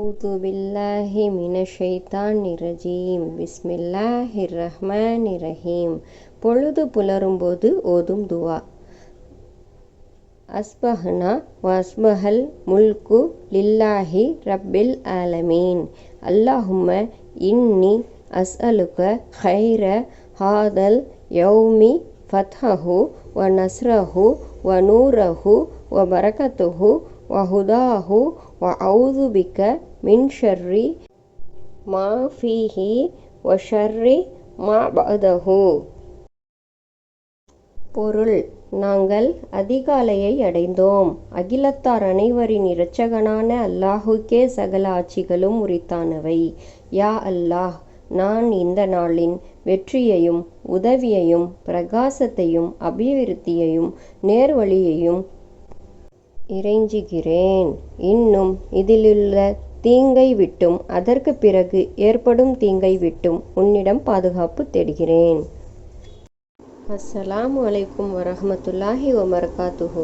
أعوذ بالله من الشيطان الرجيم بسم الله الرحمن الرحيم பொழுது புலரும்போது ஓதும் துவா அஸ்பஹ்னா வஸ்பஹல் முல்கு லில்லாஹி ரப்பில் ஆலமீன் அல்லாஹும்ம இன்னி அஸ்அலுக ஹைர ஹாதல் யௌமி ஃபத்ஹஹு வ நஸ்ரஹு வ நூரஹு வ பரகத்துஹு வஹுதாஹு ஹுதாஹு வ அவுது பிக்க மின் ஷர்ரி மா ஃபீஹி ஷர்ரி மா பதஹு பொருள் நாங்கள் அதிகாலையை அடைந்தோம். அகிலத்தார் அனைவரின் இரட்சகனான அல்லாஹுக்கே சகல ஆட்சிகளும் உரித்தானவை யா அல்லாஹ் நான் இந்த நாளின் வெற்றியையும் உதவியையும் பிரகாசத்தையும் அபிவிருத்தியையும் நேர்வழியையும் இறைஞ்சுகிறேன். இன்னும் இதிலுள்ள தீங்கை விட்டும் அதற்கு பிறகு ஏற்படும் தீங்கை விட்டும் உன்னிடம் பாதுகாப்பு தேடுகிறேன். அஸ்ஸலாமு அலைக்கும் வரஹமத்துல்லாஹி வபரகாத்துஹு.